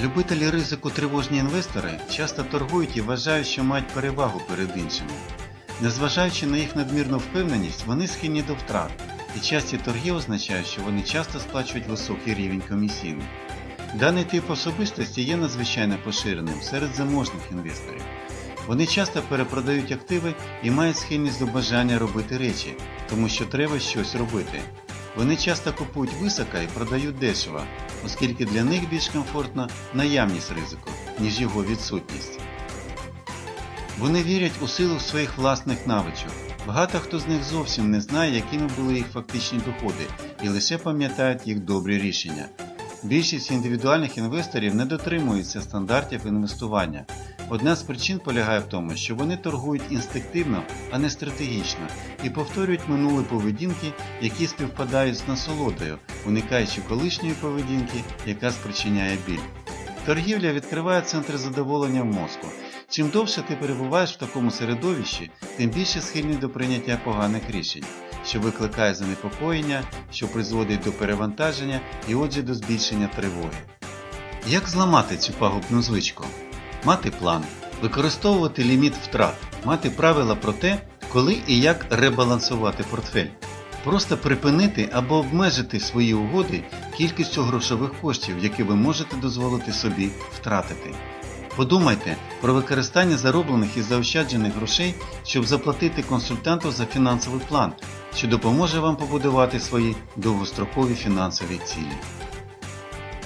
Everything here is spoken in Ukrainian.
Любителі ризику тривожні інвестори часто торгують і вважають, що мають перевагу перед іншими. Незважаючи на їх надмірну впевненість, вони схильні до втрат, і часті торги означають, що вони часто сплачують високий рівень комісійних. Даний тип особистості є надзвичайно поширеним серед заможних інвесторів. Вони часто перепродають активи і мають схильність до бажання робити речі, тому що треба щось робити. Вони часто купують високо і продають дешево, оскільки для них більш комфортна наявність ризику, ніж його відсутність. Вони вірять у силу своїх власних навичок. Багато хто з них зовсім не знає, якими були їх фактичні доходи, і лише пам'ятають їх добрі рішення. Більшість індивідуальних інвесторів не дотримуються стандартів інвестування. Одна з причин полягає в тому, що вони торгують інстинктивно, а не стратегічно, і повторюють минулі поведінки, які співпадають з насолодою, уникаючи колишньої поведінки, яка спричиняє біль. Торгівля відкриває центр задоволення в мозку. Чим довше ти перебуваєш в такому середовищі, тим більше схильний до прийняття поганих рішень, що викликає занепокоєння, що призводить до перевантаження і отже до збільшення тривоги. Як зламати цю пагубну звичку? Мати план, використовувати ліміт втрат, мати правила про те, коли і як ребалансувати портфель. Просто припинити або обмежити свої угоди кількістю грошових коштів, які ви можете дозволити собі втратити. Подумайте про використання зароблених і заощаджених грошей, щоб заплатити консультанту за фінансовий план, що допоможе вам побудувати свої довгострокові фінансові цілі.